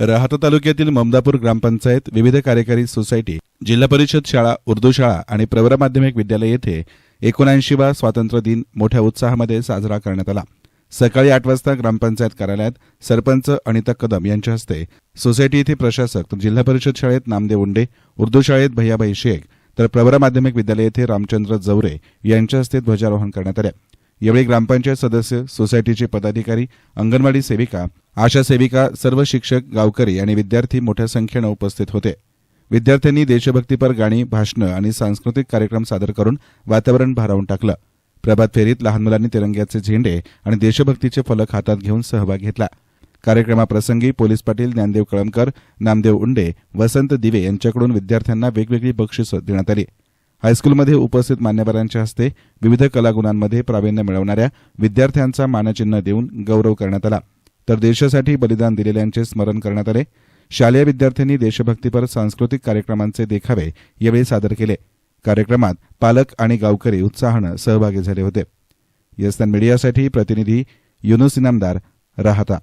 राहता तालुक्यातील ममदापूर ग्रामपंचायत विविध कार्यकारी सोसायटी जिल्हा परिषद शाळा उर्दू शाळा आणि प्रवरा माध्यमिक विद्यालय येथे एकोणऐंशीवा स्वातंत्र्य दिन मोठ्या उत्साहामध्ये साजरा करण्यात आला. सकाळी आठ वाजता ग्रामपंचायत कार्यालयात सरपंच अनिता कदम यांच्या हस्ते सोसायटी येथे प्रशासक तर जिल्हा परिषद शाळेत नामदेव उंडे उर्दू शाळेत भैयाभाई शेख तर प्रवरा माध्यमिक विद्यालय येथे रामचंद्र जवरे यांच्या हस्ते ध्वजारोहण करण्यात आले. यावेळी ग्रामपंचायत सदस्य सोसायटीचे पदाधिकारी अंगणवाडी सेविका आशा सेविका सर्व शिक्षक गावकरी आणि विद्यार्थी मोठ्या संख्येनं उपस्थित होते. विद्यार्थ्यांनी देशभक्तीपर गाणी भाषणं आणि सांस्कृतिक कार्यक्रम सादर करून वातावरण भारावून टाकलं. प्रभात फेरीत लहान मुलांनी तिरंग्याचे झेंडे आणि देशभक्तीचे फलक हातात घेऊन सहभाग घेतला. कार्यक्रमाप्रसंगी पोलीस पाटील ज्ञानदेव कळमकर नामदेव उंडे वसंत दिवे यांच्याकडून विद्यार्थ्यांना वेगवेगळी बक्षिसं देण्यात आली. हायस्कूलमध्ये उपस्थित मान्यवरांच्या हस्ते विविध कलागुणांमध्ये प्रावीण्य मिळवणाऱ्या विद्यार्थ्यांचा मानचिन्ह देऊन गौरव करण्यात आला. तर देशासाठी बलिदान दिलेल्यांचे स्मरण करण्यात आले. शालेय विद्यार्थ्यांनी देशभक्तीपर सांस्कृतिक कार्यक्रमांचे देखावे यावेळी सादर केले. कार्यक्रमात पालक आणि गावकरी उत्साहानं सहभागी झाले होते. यस्तान मीडियासाठी प्रतिनिधी युनुस इनामदार राहता.